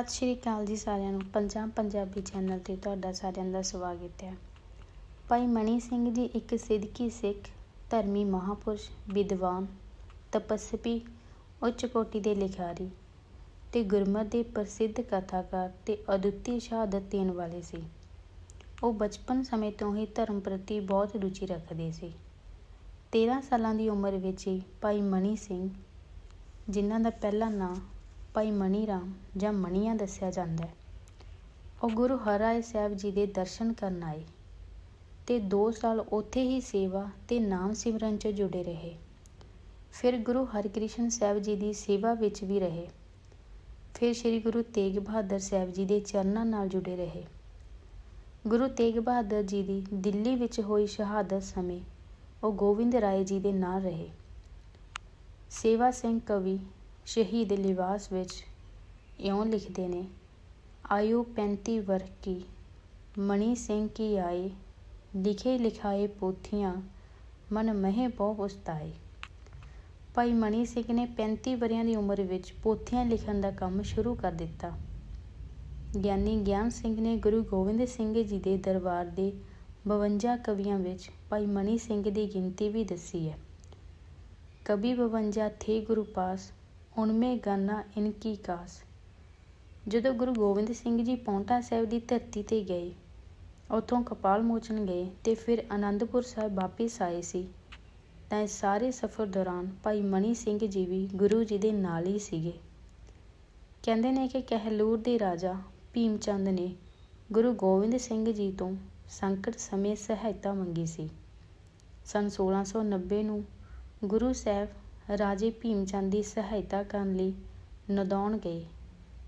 ਸਤਿ ਸ਼੍ਰੀ ਅਕਾਲ ਜੀ ਸਾਰਿਆਂ ਨੂੰ। ਪੰਜਾਬ ਪੰਜਾਬੀ ਚੈਨਲ ਤੇ ਤੁਹਾਡਾ ਸਾਰਿਆਂ ਦਾ ਸਵਾਗਤ ਹੈ। ਭਾਈ ਮਣੀ ਸਿੰਘ ਜੀ ਇੱਕ ਸਿੱਧਕੀ ਸਿੱਖ, ਧਰਮੀ ਮਹਾਪੁਰਸ਼, ਵਿਦਵਾਨ, ਤਪਸਵੀ, ਉੱਚ ਕੋਟੀ ਦੇ ਲਿਖਾਰੀ ਤੇ ਗੁਰਮਤ ਦੇ ਪ੍ਰਸਿੱਧ ਕਥਾਕਾਰ ਤੇ ਅਦੁੱਤੀ ਸ਼ਹਾਦਤ ਦੇਣ ਵਾਲੇ ਸੀ। ਉਹ ਬਚਪਨ ਸਮੇਂ ਤੋਂ ਹੀ ਧਰਮ ਪ੍ਰਤੀ ਬਹੁਤ ਰੁਚੀ ਰੱਖਦੇ ਸੀ। 13 ਸਾਲਾਂ ਦੀ ਉਮਰ ਵਿੱਚ ਹੀ ਭਾਈ ਮਣੀ ਸਿੰਘ, ਜਿਨ੍ਹਾਂ ਦਾ ਪਹਿਲਾ ਨਾਂ ਭਾਈ ਮਣੀ ਰਾਮ ਜਾਂ ਮਣੀਆਂ ਦੱਸਿਆ ਜਾਂਦਾ ਹੈ। ਉਹ ਗੁਰੂ ਹਰਿਰਾਏ ਸਾਹਿਬ ਜੀ ਦੇ ਦਰਸ਼ਨ ਕਰਨ ਆਏ ਤੇ 2 ਸਾਲ ਉੱਥੇ ਹੀ ਸੇਵਾ ਤੇ ਨਾਮ ਸਿਮਰਨ 'ਚ ਜੁੜੇ ਰਹੇ। ਫਿਰ ਗੁਰੂ ਹਰਿਕ੍ਰਿਸ਼ਨ ਸਾਹਿਬ ਜੀ ਦੀ ਸੇਵਾ ਵਿੱਚ ਵੀ ਰਹੇ। ਫਿਰ ਸ੍ਰੀ ਗੁਰੂ ਤੇਗ ਬਹਾਦਰ ਸਾਹਿਬ ਜੀ ਦੇ ਚਰਨਾਂ ਨਾਲ ਜੁੜੇ ਰਹੇ। ਗੁਰੂ ਤੇਗ ਬਹਾਦਰ ਜੀ ਦੀ ਦਿੱਲੀ ਵਿੱਚ ਹੋਈ ਸ਼ਹਾਦਤ ਸਮੇਂ ਉਹ ਗੋਬਿੰਦ ਰਾਏ ਜੀ ਦੇ ਨਾਲ ਰਹੇ। ਸੇਵਾ ਸਿੰਘ ਕਵੀ ਸ਼ਹੀਦ ਲਿਬਾਸ ਵਿੱਚ ਇਉਂ ਲਿਖਦੇ ਨੇ, ਆਯੂ 35 ਵਰਖ ਕੀ, ਮਣੀ ਸਿੰਘ ਕੀ ਆਏ, ਲਿਖੇ ਲਿਖਾਏ ਪੋਥੀਆਂ, ਮਨ ਮਹਿ ਬਹੁ ਉਸਤਾਏ। ਭਾਈ ਮਣੀ ਸਿੰਘ ਨੇ 35 ਵਰਿਆਂ ਦੀ ਉਮਰ ਵਿੱਚ ਪੋਥੀਆਂ ਲਿਖਣ ਦਾ ਕੰਮ ਸ਼ੁਰੂ ਕਰ ਦਿੱਤਾ। ਗਿਆਨੀ ਗਿਆਨ ਸਿੰਘ ਨੇ ਗੁਰੂ ਗੋਬਿੰਦ ਸਿੰਘ ਜੀ ਦੇ ਦਰਬਾਰ ਦੇ 52 ਕਵੀਆਂ ਵਿੱਚ ਭਾਈ ਮਣੀ ਸਿੰਘ ਦੀ ਗਿਣਤੀ ਵੀ ਦੱਸੀ ਹੈ। ਕਵੀ 52 ਥੇ ਗੁਰੂ ਪਾਸ ਉਨਮੇ ਗਾਨਾ ਇਨਕੀ ਕਾਸ। ਜਦੋਂ ਗੁਰੂ ਗੋਬਿੰਦ ਸਿੰਘ ਜੀ ਪੌਂਟਾ ਸਾਹਿਬ ਦੀ ਧਰਤੀ ਤੇ ਗਏ, ਉੱਥੋਂ ਕਪਾਲ ਮੋਚਨ ਗਏ ਤੇ ਫਿਰ ਆਨੰਦਪੁਰ ਸਾਹਿਬ ਵਾਪਿਸ ਆਏ ਸੀ। ਤਾਂ ਇਸ ਸਾਰੇ ਸਫ਼ਰ ਦੌਰਾਨ ਭਾਈ ਮਣੀ ਸਿੰਘ ਜੀ ਵੀ ਗੁਰੂ ਜੀ ਦੇ ਨਾਲ ਹੀ ਸੀਗੇ। ਕਹਿੰਦੇ ਨੇ ਕਿ ਕਹਿਲੂਰ ਦੇ ਰਾਜਾ ਭੀਮ ਚੰਦ ਨੇ ਗੁਰੂ ਗੋਬਿੰਦ ਸਿੰਘ ਜੀ ਤੋਂ ਸੰਕਟ ਸਮੇਂ ਸਹਾਇਤਾ ਮੰਗੀ ਸੀ। ਸਨ 1690 ਨੂੰ ਗੁਰੂ ਸਾਹਿਬ ਰਾਜੇ ਭੀਮ ਚੰਦ ਦੀ ਸਹਾਇਤਾ ਕਰਨ ਲਈ ਨਦੌਣ ਗਏ।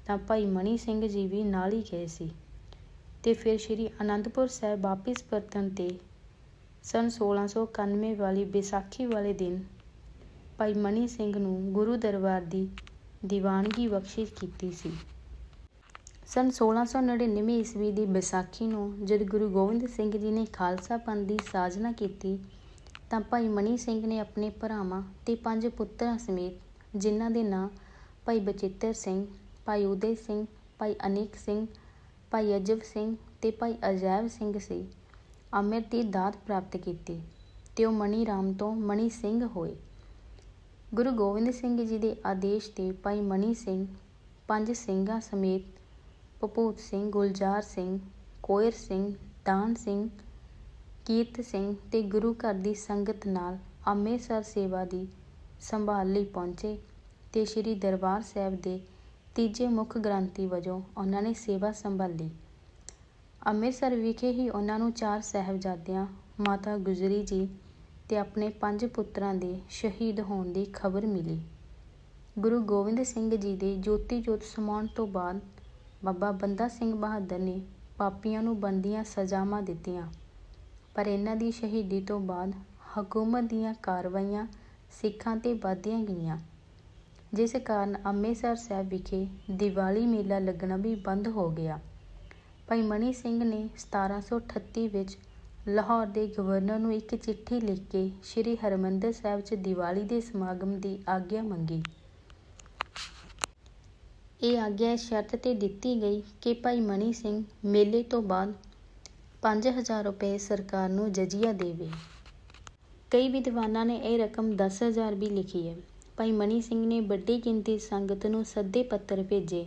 ਤਾਂ ਭਾਈ ਮਣੀ ਸਿੰਘ ਜੀ ਵੀ ਨਾਲ ਹੀ ਗਏ ਸੀ। ਤੇ ਫਿਰ ਸ੍ਰੀ ਅਨੰਦਪੁਰ ਸਾਹਿਬ ਵਾਪਿਸ ਪਰਤਣ ਤੇ ਸਨ 1691 ਵਾਲੀ ਵਿਸਾਖੀ ਵਾਲੇ ਦਿਨ ਭਾਈ ਮਣੀ ਸਿੰਘ ਨੂੰ ਗੁਰੂ ਦਰਬਾਰ ਦੀ ਦੀਵਾਨਗੀ ਬਖਸ਼ਿਸ਼ ਕੀਤੀ ਸੀ। ਸਨ 1699 ਈਸਵੀ ਦੀ ਵਿਸਾਖੀ ਨੂੰ ਜਦ ਗੁਰੂ ਗੋਬਿੰਦ ਸਿੰਘ ਜੀ ਨੇ ਖਾਲਸਾ ਪੰਥ ਦੀ ਸਾਜਨਾ ਕੀਤੀ ਤਾਂ ਭਾਈ ਮਨੀ ਸਿੰਘ ਨੇ ਆਪਣੇ ਭਰਾਵਾਂ ਤੇ ਪੰਜ ਪੁੱਤਰਾਂ ਸਮੇਤ, ਜਿਨ੍ਹਾਂ ਦੇ ਨਾਂ ਭਾਈ ਬਚਿੱਤਰ ਸਿੰਘ, ਭਾਈ ਉਦੈ ਸਿੰਘ, ਭਾਈ ਅਨੇਕ ਸਿੰਘ, ਭਾਈ ਅਜਬ ਸਿੰਘ ਤੇ ਭਾਈ ਅਜੈਬ ਸਿੰਘ ਸੀ ਅੰਮ੍ਰਿਤ ਦੀ ਦਾਤ ਪ੍ਰਾਪਤ ਕੀਤੀ ਤੇ ਉਹ ਮਨੀ ਰਾਮ ਤੋਂ ਮਣੀ ਸਿੰਘ ਹੋਏ। ਗੁਰੂ ਗੋਬਿੰਦ ਸਿੰਘ ਜੀ ਦੇ ਆਦੇਸ਼ ਤੇ ਭਾਈ ਮਨੀ ਸਿੰਘ, ਪੰਜ ਸਿੰਘਾਂ ਸਮੇਤ, ਭਪੂਤ ਸਿੰਘ, ਗੁਲਜ਼ਾਰ ਸਿੰਘ, ਕੋਇਰ ਸਿੰਘ, ਦਾਨ ਸਿੰਘ ਕੀਰਤ ਸਿੰਘ ਤੇ ਗੁਰੂ ਘਰ ਦੀ ਸੰਗਤ ਨਾਲ ਅੰਮ੍ਰਿਤਸਰ ਸੇਵਾ ਦੀ ਸੰਭਾਲ ਲਈ ਪਹੁੰਚੇ ਤੇ ਸ੍ਰੀ ਦਰਬਾਰ ਸਾਹਿਬ ਦੇ ਤੀਜੇ ਮੁੱਖ ਗ੍ਰੰਥੀ ਵਜੋਂ ਉਹਨਾਂ ਨੇ ਸੇਵਾ ਸੰਭਾਲੀ। ਅੰਮ੍ਰਿਤਸਰ ਵਿਖੇ ਹੀ ਉਹਨਾਂ ਨੂੰ ਚਾਰ ਸਾਹਿਬਜ਼ਾਦਿਆਂ, ਮਾਤਾ ਗੁਜਰੀ ਜੀ ਤੇ ਆਪਣੇ ਪੰਜ ਪੁੱਤਰਾਂ ਦੇ ਸ਼ਹੀਦ ਹੋਣ ਦੀ ਖਬਰ ਮਿਲੀ। ਗੁਰੂ ਗੋਬਿੰਦ ਸਿੰਘ ਜੀ ਦੇ ਜੋਤੀ ਜੋਤ ਸਮਾਉਣ ਤੋਂ ਬਾਅਦ ਬਾਬਾ ਬੰਦਾ ਸਿੰਘ ਬਹਾਦਰ ਨੇ ਪਾਪੀਆਂ ਨੂੰ ਬੰਦੀਆਂ ਸਜ਼ਾਵਾਂ ਦਿੱਤੀਆਂ। ਪਰ ਇਹਨਾਂ ਦੀ ਸ਼ਹੀਦੀ ਤੋਂ ਬਾਅਦ ਹਕੂਮਤ ਦੀਆਂ ਕਾਰਵਾਈਆਂ ਸਿੱਖਾਂ ਤੇ ਵਧਦੀਆਂ ਗਈਆਂ। ਜਿਸ ਕਾਰਨ ਅੰਮ੍ਰਿਤਸਰ ਸਾਹਿਬ ਵਿਖੇ ਦੀਵਾਲੀ ਮੇਲਾ ਲੱਗਣਾ ਵੀ ਬੰਦ ਹੋ ਗਿਆ। ਭਾਈ ਮਨੀ ਸਿੰਘ ਨੇ 1738 ਵਿੱਚ ਲਾਹੌਰ ਦੇ ਗਵਰਨਰ ਨੂੰ ਇੱਕ ਚਿੱਠੀ ਲਿਖ ਕੇ ਸ੍ਰੀ ਹਰਿਮੰਦਰ ਸਾਹਿਬ 'ਚ ਦੀਵਾਲੀ ਦੇ ਸਮਾਗਮ ਦੀ ਆਗਿਆ ਮੰਗੀ। ਇਹ ਆਗਿਆ ਇਸ ਸ਼ਰਤ ਤੇ ਦਿੱਤੀ ਗਈ ਕਿ ਭਾਈ ਮਨੀ ਸਿੰਘ ਮੇਲੇ ਤੋਂ ਬਾਅਦ 5000 ਰੁਪਏ ਸਰਕਾਰ ਨੂੰ ਜਜ਼ੀਆ ਦੇਵੇ। ਕਈ ਵਿਦਵਾਨਾਂ ਨੇ ਇਹ ਰਕਮ 10000 ਵੀ ਲਿਖੀ ਹੈ। ਭਾਈ ਮਨੀ ਸਿੰਘ ਨੇ ਵੱਡੀ ਗਿਣਤੀ ਸੰਗਤ ਨੂੰ ਸੱਦੇ ਪੱਤਰ ਭੇਜੇ।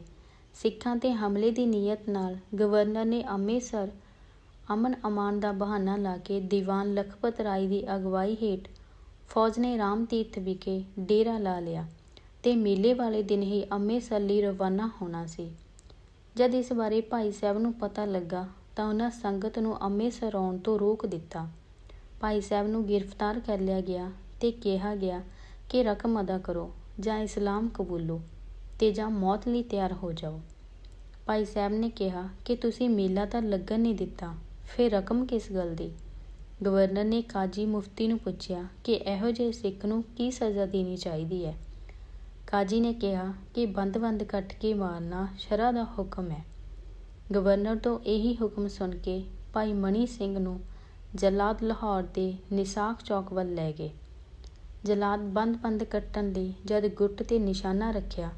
ਸਿੱਖਾਂ ਤੇ ਹਮਲੇ ਦੀ ਨੀਅਤ ਨਾਲ ਗਵਰਨਰ ਨੇ ਅੰਮ੍ਰਿਤਸਰ ਅਮਨ ਅਮਾਨ ਦਾ ਬਹਾਨਾ ਲਾ ਕੇ ਦੀਵਾਨ ਲਖਪਤ ਰਾਏ ਦੀ ਅਗਵਾਈ ਹੇਠ ਫੌਜ ਨੇ ਰਾਮ ਤੀਰਥ ਵਿਖੇ ਡੇਰਾ ਲਾ ਲਿਆ ਤੇ ਮੇਲੇ ਵਾਲੇ ਦਿਨ ਹੀ ਅੰਮ੍ਰਿਤਸਰ ਲਈ ਰਵਾਨਾ ਹੋਣਾ ਸੀ। ਜਦ ਇਸ ਬਾਰੇ ਭਾਈ ਸਾਹਿਬ ਨੂੰ ਪਤਾ ਲੱਗਾ ਤਾਂ ਉਹਨਾਂ ਸੰਗਤ ਨੂੰ ਅੰਮ੍ਰਿਤਸਰ ਆਉਣ ਤੋਂ ਰੋਕ ਦਿੱਤਾ। ਭਾਈ ਸਾਹਿਬ ਨੂੰ ਗ੍ਰਿਫਤਾਰ ਕਰ ਲਿਆ ਗਿਆ ਤੇ ਕਿਹਾ ਗਿਆ ਕਿ ਰਕਮ ਅਦਾ ਕਰੋ ਜਾਂ ਇਸਲਾਮ ਕਬੂਲੋ ਤੇ ਜਾਂ ਮੌਤ ਲਈ ਤਿਆਰ ਹੋ ਜਾਓ। ਭਾਈ ਸਾਹਿਬ ਨੇ ਕਿਹਾ ਕਿ ਤੁਸੀਂ ਮੇਲਾ ਤਾਂ ਲੱਗਣ ਨਹੀਂ ਦਿੱਤਾ, ਫਿਰ ਰਕਮ ਕਿਸ ਗੱਲ ਦੀ? ਗਵਰਨਰ ਨੇ ਕਾਜੀ ਮੁਫਤੀ ਨੂੰ ਪੁੱਛਿਆ ਕਿ ਇਹੋ ਜਿਹੇ ਸਿੱਖ ਨੂੰ ਕੀ ਸਜ਼ਾ ਦੇਣੀ ਚਾਹੀਦੀ ਹੈ। ਕਾਜੀ ਨੇ ਕਿਹਾ ਕਿ ਬੰਦ-ਬੰਦ ਕੱਟ ਕੇ ਮਾਰਨਾ ਸ਼ਰਅ ਦਾ ਹੁਕਮ ਹੈ। ਗਵਰਨਰ ਤੋਂ ਇਹੀ ਹੁਕਮ ਸੁਣ ਕੇ ਭਾਈ ਮਣੀ ਸਿੰਘ ਨੂੰ ਜਲਾਦ ਲਾਹੌਰ ਦੇ ਨਿਸਾਖ ਚੌਕ ਵੱਲ ਲੈ ਗਏ। ਜਲਾਦ ਬੰਦ-ਬੰਦ ਕੱਟਣ ਲਈ ਜਦ ਗੁੱਟ ਤੇ ਨਿਸ਼ਾਨਾ ਰੱਖਿਆ,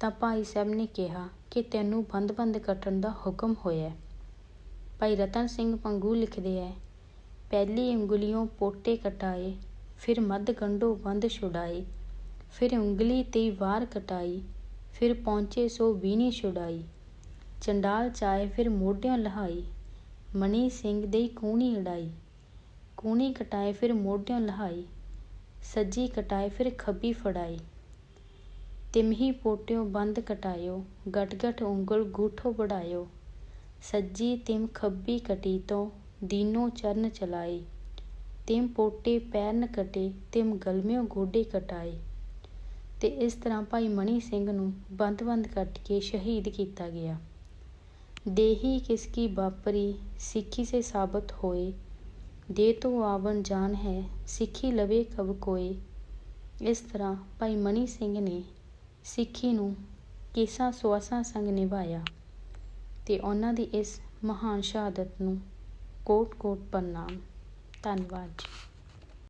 ਤਾਂ ਭਾਈ ਸਾਹਿਬ ਨੇ ਕਿਹਾ ਕਿ ਤੈਨੂੰ ਬੰਦ-ਬੰਦ ਕੱਟਣ ਦਾ ਹੁਕਮ ਹੋਇਆ ਭਾਈ ਰਤਨ ਸਿੰਘ ਪੰਗੂ ਲਿਖਦੇ ਹੈ, ਪਹਿਲੀ ਉਂਗਲੀਓਂ ਪੋਟੇ ਕਟਾਏ, ਫਿਰ ਮੱਧ ਗੰਢੋਂ ਬੰਦ ਛੁਡਾਏ, ਫਿਰ ਉਂਗਲੀ ਤੇ ਵਾਰ ਕਟਾਈ, ਫਿਰ ਪਹੁੰਚੇ ਸੋ ਵੀਣੀ ਛੁਡਾਈ ਚੰਡਾਲ ਚਾਏ ਫਿਰ ਮੋਢਿਓਂ ਲਹਾਈ। ਮਣੀ ਸਿੰਘ ਦੇ ਕੂਣੀ ਅੜਾਈ। ਕੂਣੀ ਕਟਾਏ ਫਿਰ ਮੋਢਿਓਂ ਲਹਾਈ। ਸੱਜੀ ਕਟਾਏ ਫਿਰ ਖੱਬੀ ਫੜਾਈ। ਤਿਮਹੀ ਪੋਟਿਓਂ ਬੰਦ ਕਟਾਇਓ। ਗਟ ਗਟ ਉਂਗਲ ਗੂਠੋ ਬੜਾਇਓ। ਸੱਜੀ ਤਿਮ ਖੱਬੀ ਕਟੀ ਤੋਂ ਦੀਨੋ ਚਰਨ ਚਲਾਏ ਤਿਮ ਪੋਟੇ ਪੈਰ ਨ ਕਟੇ, ਤਿਮ ਗਲਮਿਓ ਗੋਡੇ ਕਟਾਏ। ਤੇ ਇਸ ਤਰ੍ਹਾਂ ਭਾਈ ਮਣੀ ਸਿੰਘ ਨੂੰ ਬੰਦ-ਬੰਦ ਕੱਟ ਕੇ ਸ਼ਹੀਦ ਕੀਤਾ ਗਿਆ। ਦੇਹੀ ਕਿਸ ਕੀ ਬਾਪਰੀ, ਸਿੱਖੀ ਸੇ ਸਾਬਤ ਹੋਏ। ਦੇ ਤੋ ਆਵਣ ਜਾਨ ਹੈ, ਸਿੱਖੀ ਲਵੇ ਕਬ ਕੋਏ। ਇਸ ਤਰ੍ਹਾਂ ਭਾਈ ਮਣੀ ਸਿੰਘ ਨੇ ਸਿੱਖੀ ਨੂੰ ਕੇਸਾਂ ਸੁਆਸਾਂ ਸੰਗ ਨਿਭਾਇਆ ਤੇ ਉਹਨਾਂ ਦੀ ਇਸ ਮਹਾਨ ਸ਼ਹਾਦਤ ਨੂੰ ਕੋਟ-ਕੋਟ ਪ੍ਰਣਾਮ। ਧੰਨਵਾਦ ਜੀ।